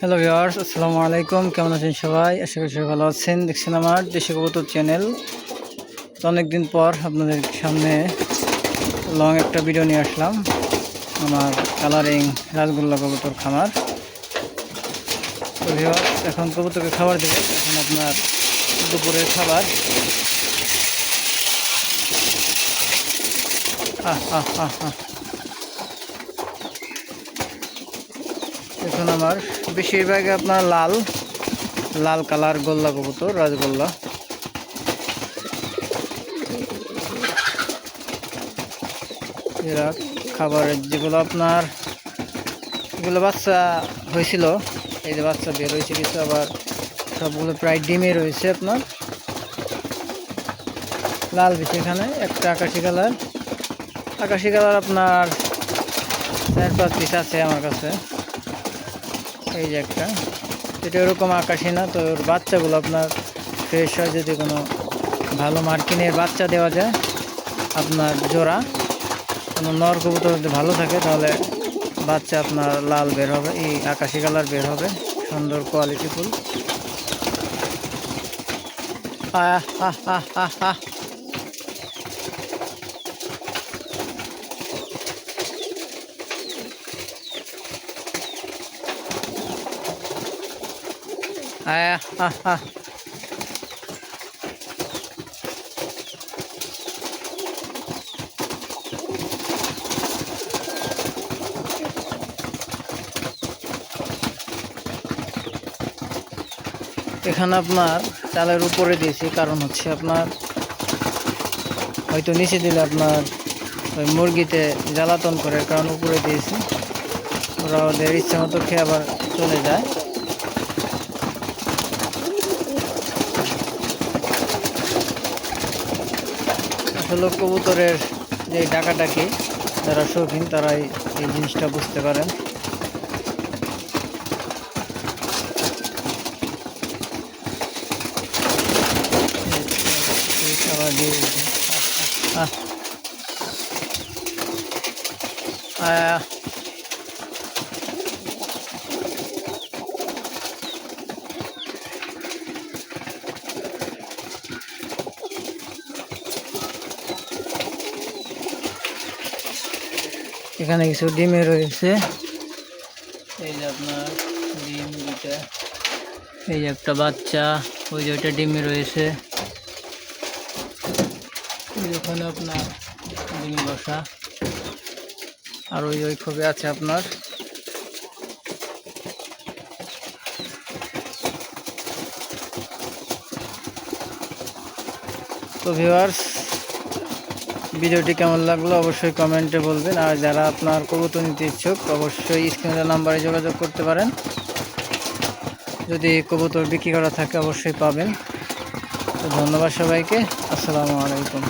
Hello viewers আসসালামু আলাইকুম। কেমন আছেন সবাই? আশা করি সবাই ভালো আছেন। দেখছেন আমার দেশি কবুতর চ্যানেল তো অনেকদিন পর আপনাদের সামনে লং একটা ভিডিও নিয়ে আসলাম। আমার কালারিং রাজগোল্লা কবুতর খামার। তো ভিওয়ার্স এখন কবুতরকে খাবার দেবে। এখন আপনার দুপুরের খাবার। আহ আহ আহ আহ। এখন আমার। বেশিরভাগ আপনার লাল লাল কালার গোল্লা কবুতর, রাজগোল্লা। এরা খাবারের যেগুলো আপনার, এগুলো বাচ্চা হয়েছিল, এই যে বাচ্চা বের হয়েছে কিছু, আবার সবগুলো প্রায় ডিমে রয়েছে আপনার। লাল বেশি এখানে, একটা আকাশি কালার। আকাশি কালার আপনার চার পাঁচ পিস আছে আমার কাছে। এই যে একটা। এটা ওরকম আকাশি না, তো ওর বাচ্চাগুলো আপনার ফ্রেশ হয় যদি কোনো ভালো মার্কিনের বাচ্চা দেওয়া যায়, আপনার জোড়া, কোনো নর কবুতর যদি ভালো থাকে, তাহলে বাচ্চা আপনার লাল বের হবে, এই আকাশি কালার বের হবে, সুন্দর কোয়ালিটি ফুল। আহ আহ আহ আহ আহ। এখানে আপনার চালের উপরে দিয়েছি, কারণ হচ্ছে আপনার হয়তো নিচে দিলে আপনার ওই মুরগিতে জ্বালাতন করে কারণ উপরে দিয়েছি। ওরা ওদের ইচ্ছা মতো খেয়ে আবার চলে যায়। আসলে কবুতরের যে ডাকাডাকি যারা শৌখিন তারা এই জিনিসটা বুঝতে পারেন. আহ, এখানে কিছু ডিমে রয়েছে। এই যে আপনার ডিম দুটা এই যে একটা বাচ্চা, ওই যে ওইটা ডিমে রয়েছে। ওখানে আপনার ডিমে বসা। আর ওই ওই খবি আছে আপনার। তো ভিউয়ার্স ভিডিওটি কেমন লাগল অবশ্যই কমেন্টে বলবেন। আর যারা আপনার কবুতর নিতে ইচ্ছুক, অবশ্যই স্ক্রিনের নাম্বারে যোগাযোগ করতে পারেন। যদি কবুতর বিক্রি করা থাকে, অবশ্যই পাবেন। তো ধন্যবাদ সবাইকে। আসসালামু আলাইকুম।